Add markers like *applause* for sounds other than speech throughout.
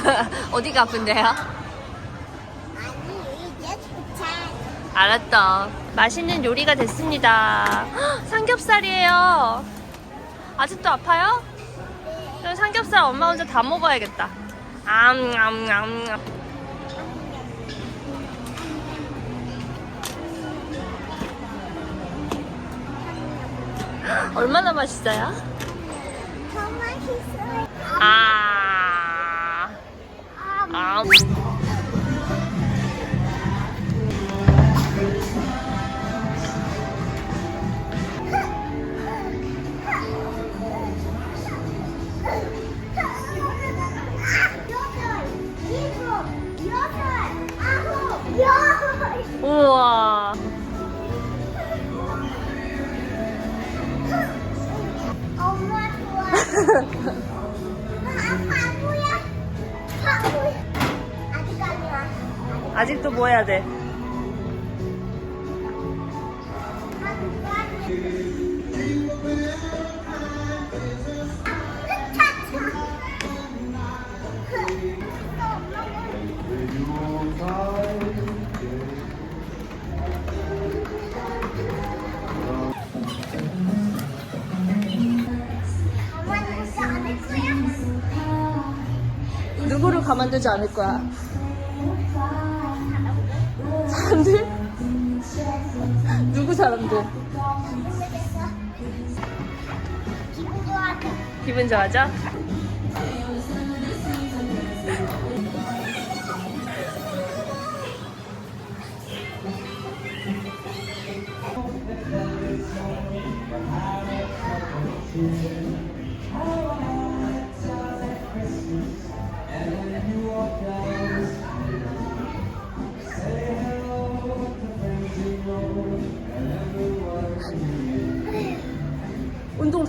*laughs* 어디가 아픈데요? 아니 이제 도착. 알았다. 맛있는 요리가 됐습니다. 헉, *gasps* 삼겹살이에요. 아직도 아파요? 그럼 삼겹살 엄마 혼자 다 먹어야겠다. 암암암. *gasps* 얼마나 맛있어요? 더 맛있어요. 아. 아. 여 아직도 뭐 해야 돼? 누구를 가만두지 않을 거야? 사람들? 누구 사람들? 기분 좋아. 기분 좋아져?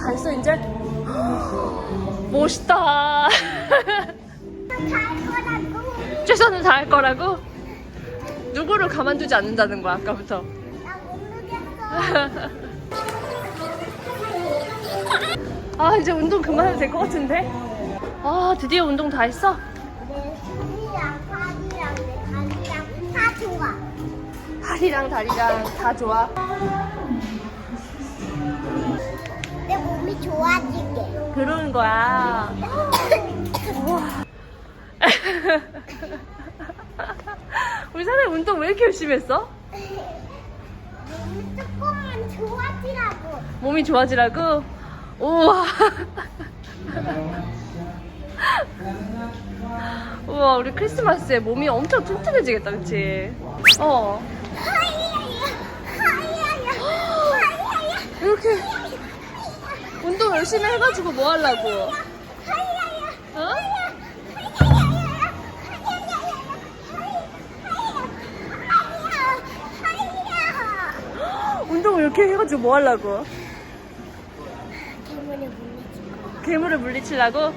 다 했어 이제? *gasps* 멋있다. *laughs* 최선을 다할 거라고? 누구를 가만두지 않는다는 거야 아까부터. *laughs* 아 이제 운동 그만해도 될 것 같은데 아 드디어 운동 다 했어? 내 손이랑 팔이랑 내 다리랑 다 좋아. 팔이랑 다리랑 다 좋아 그러는 거야 우리 사람 운동 왜 이렇게 열심히 했어? 몸이 조금만 좋아지라고. 몸이 좋아지라고? 우와 우와 우리 크리스마스에 몸이 엄청 튼튼해지겠다 그치? 어 이렇게 운동 열심히 해가지고 뭐 하려고 어? 운동을 이렇게 해가지고 뭐 하려고 괴물을 물리치고. 괴물을 물리치려고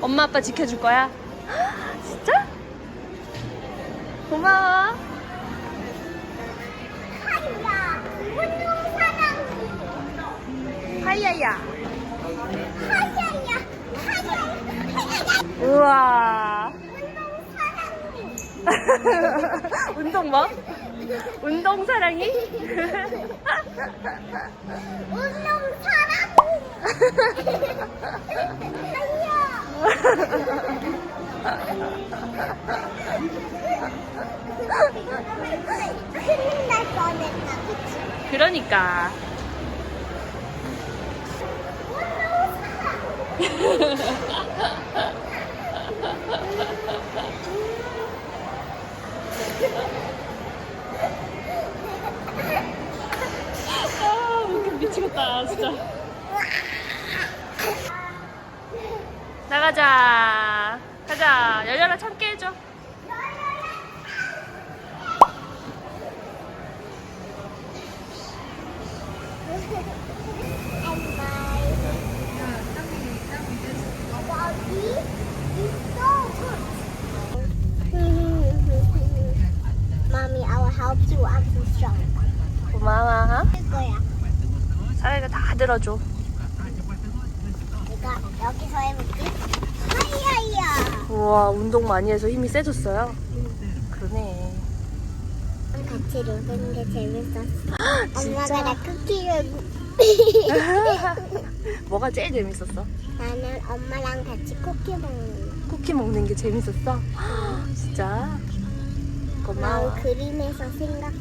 엄마 아빠 지켜줄 거야 *gasps* 진짜? 고마워 하이야, 운동 사랑이. 하이야야 우와 *laughs* 운동 뭐? 운동 사랑이? 운동 사랑이. 그러니까 아 웃겨. 미치겠다 진짜. 나가자. 가자. 열려라 참 I'm so strong. 고마워 할 거야. 사랑이가 다 들어줘 내가 여기서 해볼게. 하야야. 우와 운동 많이 해서 힘이 세졌어요? 그러네 같이 노는 게 재밌었어. 진짜? 엄마가 나 쿠키를 *laughs* 뭐가 제일 재밌었어? 나는 엄마랑 같이 쿠키 먹는 거. 쿠키 먹는 게 재밌었어? 진짜? 고마워 난 그림에서 생각해.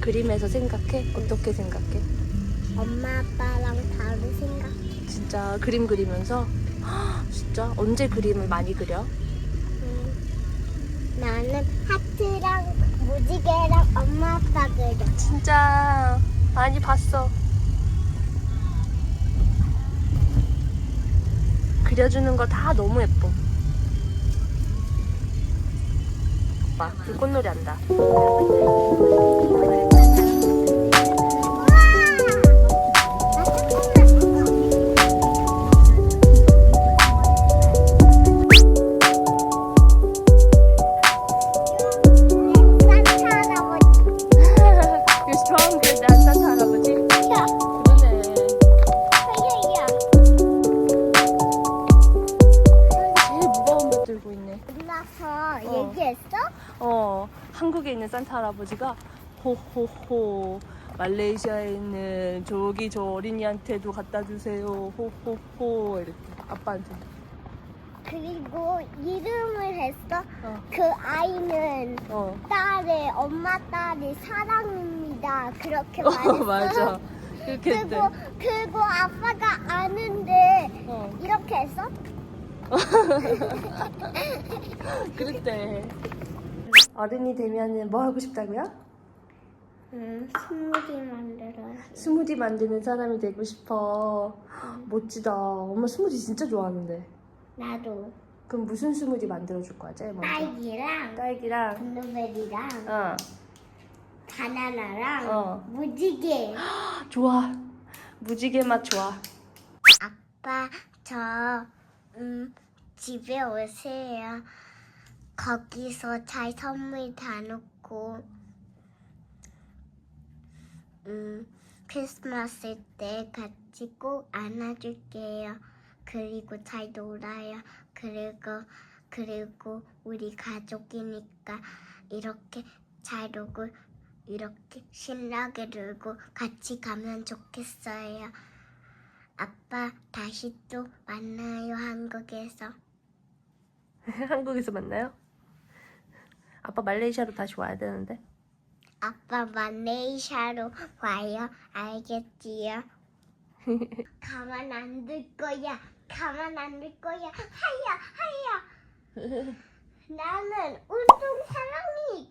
그림에서 생각해? 어떻게 생각해? 엄마 아빠랑 바로 생각해. 진짜 그림 그리면서? 진짜? 언제 그림을 많이 그려? 음, 나는 하트랑 무지개랑 엄마 아빠 그려. 진짜 많이 봤어 그려주는 거 다 너무 예뻐 봐 불꽃놀이 한다 한국에 있는 산타 할아버지가 호호호 말레이시아에 있는 저기 저 어린이한테도 갖다 주세요 호호호 이렇게 아빠한테 그리고 이름을 했어. 어, 그 아이는 어, 딸의 엄마 딸이 사랑입니다. 그렇게 어 말했어. 맞아 그렇게 했대 그리고 그리고 아빠가 아는데 어, 이렇게 했어? *laughs* 그랬대 어른이 되면은 뭐 하고 싶다고요? 응, 스무디 만들어요. 스무디 만드는 사람이 되고 싶어 멋지다 엄마 스무디 진짜 좋아하는데 나도 그럼 무슨 스무디 만들어 줄 거야 제일 먼저 딸기랑 딸기랑 블루베리랑 어 바나나랑 어. 무지개. *gasps* 좋아. 무지개 맛 좋아. 아빠 저 음, 집에 오세요. 거기서 잘 선물 다 놓고 음, 크리스마스 때 같이 꼭 안아줄게요. 그리고 잘 놀아요. 그리고 그리고 우리 가족이니까 이렇게 잘 놀고 이렇게 신나게 놀고 같이 가면 좋겠어요. 아빠 다시 또 만나요 한국에서. *laughs* 한국에서 만나요? 아빠 말레이시아로 다시 와야 되는데. 아빠 말레이시아로 와요. 알겠지요? *laughs* 가만 안 둘 거야. 가만 안 둘 거야. 하야 하야. *laughs* 나는 운동 사랑이